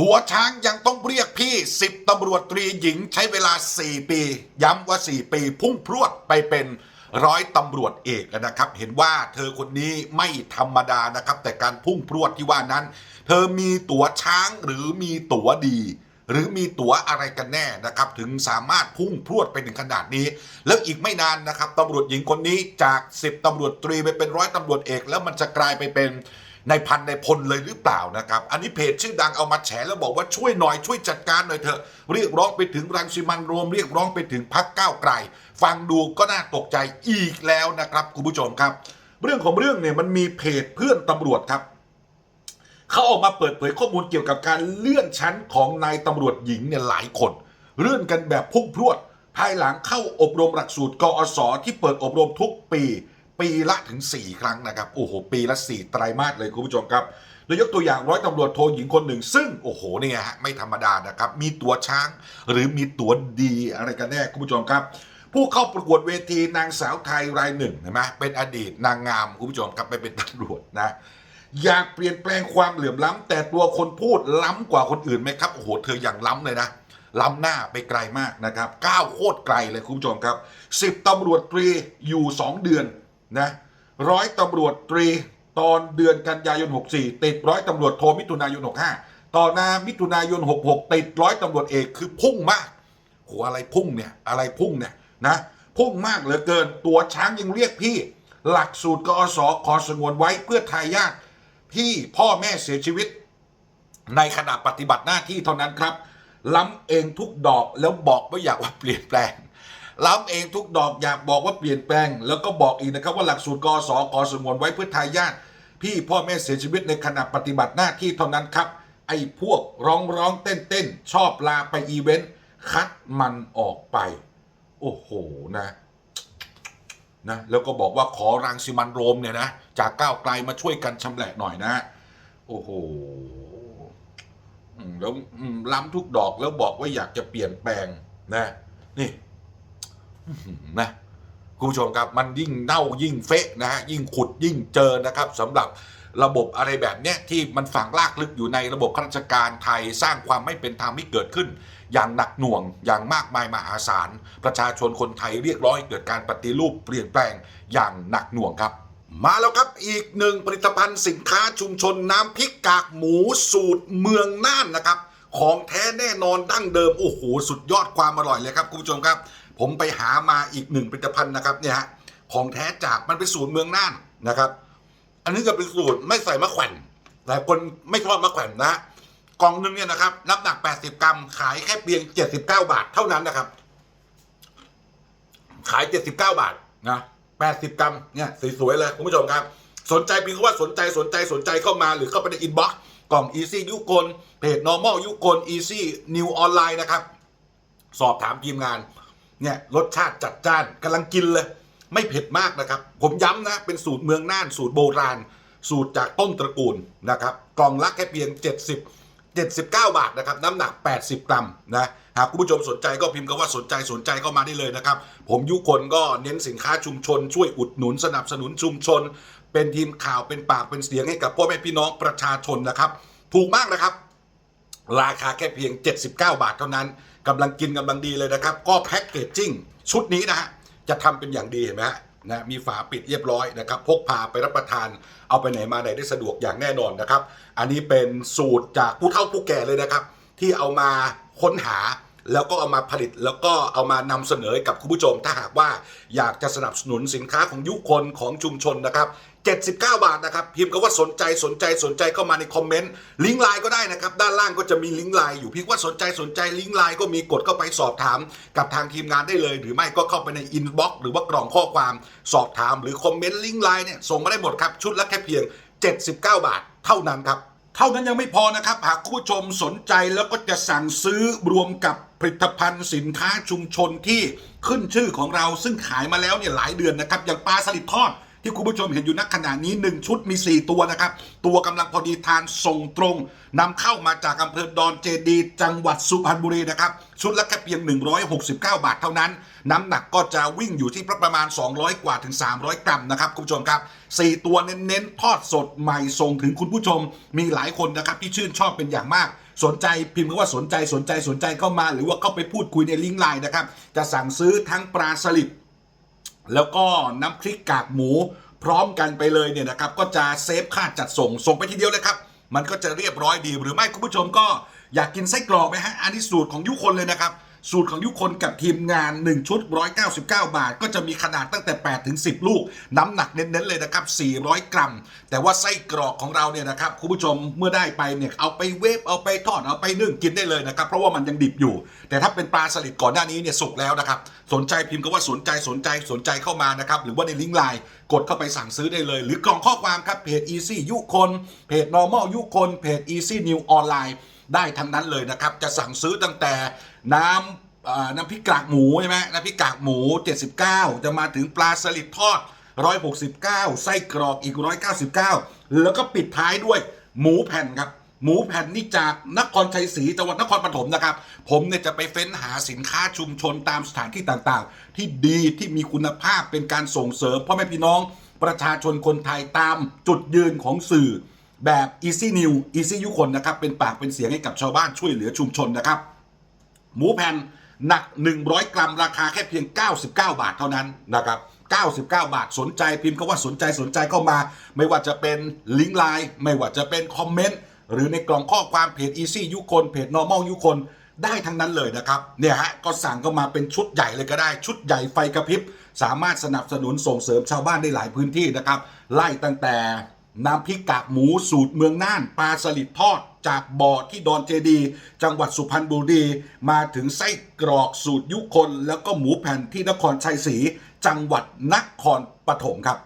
ตัวช้างยังต้องเรียกพี่สิบตำรวจตรีหญิงใช้เวลา 4 ปี ย้ำว่า 4 ปี พุ่งพรวดไปเป็นร้อยตำรวจเอกนะครับ เห็นว่าเธอคนนี้ไม่ธรรมดานะครับ แต่การพุ่งพรวดที่ว่านั้น เธอมีตั๋วช้างหรือมีตั๋วดี หรือมีตั๋วอะไรกันแน่นะครับ ถึงสามารถพุ่งพรวดไปถึงขนาดนี้ แล้วอีกไม่นานนะครับตำรวจหญิงคนนี้จาก 10ตำรวจตรีไปเป็นร้อยตำรวจเอก แล้วมันจะกลายไปเป็น ในพันในพลเลยหรือเปล่านะครับ อันนี้เพจชื่อดังเอามาแฉแล้วบอกว่าช่วยหน่อยช่วยจัดการหน่อยเถอะ เรียกร้องไปถึงรังสิมันโรวมเรียกร้องไปถึงพักก้าวไกล ฟังดูก็น่าตกใจอีกแล้วนะครับคุณผู้ชมครับ เรื่องของเรื่องเนี่ยมันมีเพจเพื่อนตำรวจครับเขาออกมาเปิดเผยข้อมูลเกี่ยวกับการเลื่อนชั้นของนายตำรวจหญิงเนี่ยหลายคน เลื่อนกันแบบพุ่งพรวด ภายหลังเข้าอบรมหลักสูตรกอสที่เปิดอบรมทุกปี ปีละถึง 4 ครั้งนะครับ โอ้โห ปีละ 4 ไตรมาสเลยคุณผู้ชมครับโดยยกตัวอย่างร้อยตำรวจโทหญิงคนหนึ่ง ซึ่งโอ้โหเนี่ยฮะไม่ธรรมดานะครับ มีตัวช้างหรือมีตัวดีอะไรกันแน่คุณผู้ชมครับ ผู้เข้าประกวดเวทีนางสาวไทยรายหนึ่งเห็นไหมเป็นอดีตนางงามคุณผู้ชมครับไปเป็นตำรวจนะอยากเปลี่ยนแปลงความเหลื่อมล้ำแต่ตัวคนพูดล้ำกว่าคนอื่นไหมครับโอ้โหเธออย่างล้ำเลยนะล้ำหน้าไปไกลมากนะครับก้าวโคตรไกลเลยคุณผู้ชมครับสิบตำรวจตรีอยู่ 2 เดือน นะร้อยตำรวจตรีตอนเดือนกันยายน 64 ติดร้อยตำรวจโทมิถุนายน 65 ต่อมามิถุนายน 66 ติดร้อยตำรวจเอกคือพุ่งมากโหอะไรพุ่งเนี่ยอะไรพุ่งเนี่ยนะพุ่งมากเหลือเกินตัวช้างยังเรียกพี่ หลักสูตรกอสขอสงวนไว้เพื่อทายาทที่พ่อแม่เสียชีวิต ในขณะปฏิบัติหน้าที่เท่านั้นครับ ล้ำเองทุกดอกแล้วบอกว่าอยากว่าเปลี่ยนแปลง ล้ำเองทุกดอกอยากบอกว่าเปลี่ยนแปลง แล้วก็บอกอีกนะครับว่าหลักสูตรกสกสงวนไว้เพื่อทายาทพี่พ่อแม่เสียชีวิตในขณะปฏิบัติหน้าที่เท่านั้นครับ ไอ้พวกร้องร้องเต้นเต้นชอบลาไปอีเวนต์คัดมันออกไป โอ้โหนะนะแล้วก็บอกว่าขอรังสิมันโรมเนี่ยนะจากก้าวไกลมาช่วยกันชำแหละหน่อยนะ โอ้โหแล้วอืมล้ำทุกดอกแล้วบอกว่าอยากจะเปลี่ยนแปลงนะ นี่ นะคุณผู้ชมครับมันยิ่งเน่ายิ่งเฟะนะฮะยิ่งขุดยิ่งเจอนะครับสำหรับระบบอะไรแบบเนี้ยที่มันฝังลากลึกอยู่ในระบบข้าราชการไทยสร้างความไม่เป็นธรรมให้เกิดขึ้น อย่างหนักหน่วงอย่างมากมายมหาศาล ประชาชนคนไทยเรียกร้องให้เกิดการปฏิรูปเปลี่ยนแปลงอย่างหนักหน่วงครับ มาแล้วครับอีกหนึ่งผลิตภัณฑ์สินค้าชุมชนน้ำพริกกากหมูสูตรเมืองน่านนะครับ ของแท้แน่นอนดั้งเดิมโอ้โหสุดยอดความอร่อยเลยครับคุณผู้ชมครับ ผมไปหามาอีกหนึ่งผลิตภัณฑ์นะครับเนี่ยฮะของแท้จากมันเป็นสูตรเมืองน่านนะครับ อันนี้ก็เป็นสูตรไม่ใส่มะแขวนหลายคนไม่ชอบมะแขวนนะฮะกล่องหนึงเนี่ยนะครับน้ำหนัก 80 กรัม ขายแค่เพียง 79 บาทเท่านั้นนะครับ ขาย 79 บาทนะ80 กรัมเนี่ยสวยๆเลยคุณผู้ชมครับ สนใจเพียงแค่ว่าสนใจสนใจสนใจเข้ามาหรือเข้าไปในอินบ็อกซ์กล่อง Easy ยุกลเพจ normal ยุกล Easy New Online นะครับ สอบถามทีมงาน เนี่ยรสชาติจัดจ้านกำลังกินเลย ไม่เผ็ดมากนะครับ ผมย้ำนะ เป็นสูตรเมืองน่านสูตรโบราณ สูตรจากต้นตระกูลนะครับกล่องละแค่เพียง 70 79 บาทนะครับน้ำหนัก 80 กรัมนะหากคุณผู้ชมสนใจก็พิมพ์คำว่าสนใจสนใจเข้ามาได้เลยนะครับ ผมยุคนก็เน้นสินค้าชุมชน ช่วยอุดหนุนสนับสนุนชุมชน เป็นทีมข่าวเป็นปากเป็นเสียงให้กับพ่อแม่พี่น้องประชาชนนะครับ ถูกมากนะครับ ราคาแค่เพียง 79 บาทเท่านั้น กำลังกินกำลังดีเลยนะครับ ก็แพ็กเกจจิ้งชุดนี้นะฮะจะทำเป็นอย่างดีเห็นไหมฮะนะมีฝาปิดเรียบร้อยนะครับ พกพาไปรับประทานเอาไปไหนมาไหนได้สะดวกอย่างแน่นอนนะครับ อันนี้เป็นสูตรจากผู้เฒ่าผู้แก่เลยนะครับ ที่เอามาค้นหา แล้วก็เอามาผลิตแล้วก็เอามานำเสนอให้กับคุณผู้ชม ถ้าหากว่าอยากจะสนับสนุนสินค้าของยุคคนของชุมชนนะครับ 79 บาทนะครับพิมพ์คำว่าสนใจสนใจสนใจเข้ามาในคอมเมนต์ลิงก์ไลน์ก็ได้นะครับ ด้านล่างก็จะมีลิงก์ไลน์อยู่พิมพ์ว่าสนใจสนใจลิงก์ไลน์ก็มีกดเข้าไปสอบถาม กับทางทีมงานได้เลย หรือไม่ก็เข้าไปในอินบ็อกซ์หรือว่ากล่องข้อความสอบถาม หรือคอมเมนต์ลิงก์ไลน์เนี่ยส่งมาได้หมดครับชุดละแค่เพียง 79 บาท เท่านั้นครับเท่านั้นยังไม่พอนะครับ หากคุณผู้ชมสนใจแล้วก็จะสั่งซื้อรวมกับ ผลิตภัณฑ์สินค้าชุมชนที่ขึ้นชื่อของเราซึ่งขายมาแล้วเนี่ยหลายเดือนนะครับ อย่างปลาสลิดทอดที่คุณผู้ชมเห็นอยู่ณขณะนี้ 1 ชุดมี 4 ตัวนะครับ ตัวกำลังพอดีทานส่งตรงนำเข้ามาจากอำเภอดอนเจดี จังหวัดสุพรรณบุรีนะครับ ชุดละแค่เพียง 169 บาทเท่านั้น น้ำหนักก็จะวิ่งอยู่ที่ประมาณ 200 กว่าถึง 300 กรัมนะครับ คุณผู้ชมครับ 4 ตัวเน้นๆ ทอดสดใหม่ส่งถึงคุณผู้ชมมีหลายคนนะครับที่ชื่นชอบเป็นอย่างมาก สนใจพิมพ์คำว่าสนใจสนใจสนใจเข้ามา หรือว่าเข้าไปพูดคุยในลิงก์ไลน์นะครับ จะสั่งซื้อทั้งปลาสลิดแล้วก็น้ำพริกกากหมู พร้อมกันไปเลยเนี่ยนะครับ ก็จะเซฟค่าจัดส่งส่งไปทีเดียวเลยครับ มันก็จะเรียบร้อยดีหรือไม่คุณผู้ชมก็อยากกินไส้กรอกไหมฮะอันนี้สูตรของยุคนเลยนะครับ สูตรของยุคนกับทีมงาน 1 ชุด 199 บาท ก็จะมีขนาดตั้งแต่ 8 ถึง 10 ลูก น้ำหนักเน้นๆเลยนะครับ 400 กรัม แต่ว่าไส้กรอกของเราเนี่ยนะครับคุณผู้ชมเมื่อได้ไปเนี่ยเอาไปเวฟเอาไปทอดเอาไปนึ่งกินได้เลยนะครับ เพราะว่ามันยังดิบอยู่ แต่ถ้าเป็นปลาสลิดก่อนหน้านี้เนี่ยสุกแล้วนะครับ สนใจพิมพ์ก็ว่าสนใจสนใจสนใจเข้ามานะครับหรือว่าในลิงก์ไลน์กดเข้าไปสั่งซื้อได้เลย หรือกล่องข้อความครับเพจ Easy ยุคนเพจ normal ยุคนเพจ Easy New ออน ได้ทั้งนั้นเลยนะครับ จะสั่งซื้อตั้งแต่น้ำน้ำพริกกากหมูใช่ไหมน้ำพริกกากหมู 79 จะมาถึงปลาสลิดทอด 169 ไส้กรอกอีก 199 แล้วก็ปิดท้ายด้วยหมูแผ่นครับหมูแผ่นนี่จากนครชัยศรีจังหวัดนครปฐมนะครับ ผมเนี่ยจะไปเฟ้นหาสินค้าชุมชนตามสถานที่ต่างๆ ที่ดีที่มีคุณภาพเป็นการส่งเสริมพ่อแม่พี่น้อง ประชาชนคนไทยตามจุดยืนของสื่อ แบบ Easy New Easy ยุคนนะครับ เป็นปากเป็นเสียงให้กับชาวบ้านช่วยเหลือชุมชนนะครับ หมูแผ่นหนัก 100 กรัม ราคาแค่เพียง 99 บาทเท่านั้นนะครับ 99 บาทสนใจพิมพ์คำว่าสนใจสนใจเข้ามา ไม่ว่าจะเป็นลิงก์ไลน์ไม่ว่าจะเป็นคอมเมนต์หรือในกล่องข้อความเพจ Easy ยุคนเพจ Normal ยุคนได้ทั้งนั้นเลยนะครับเนี่ยฮะก็สั่งเข้ามาเป็นชุดใหญ่เลยก็ได้ ชุดใหญ่ไฟกระพริบ สามารถสนับสนุนส่งเสริมชาวบ้านได้หลายพื้นที่นะครับ ไล่ตั้งแต่ น้ำพริกกากหมูสูตรเมืองน่านปลาสลิดทอด จากบ่อที่ดอนเจดี จังหวัดสุพรรณบุรีมาถึงไส้กรอกสูตรยุคน แล้วก็หมูแผ่นที่นครชัยศรีจังหวัดนครปฐมครับ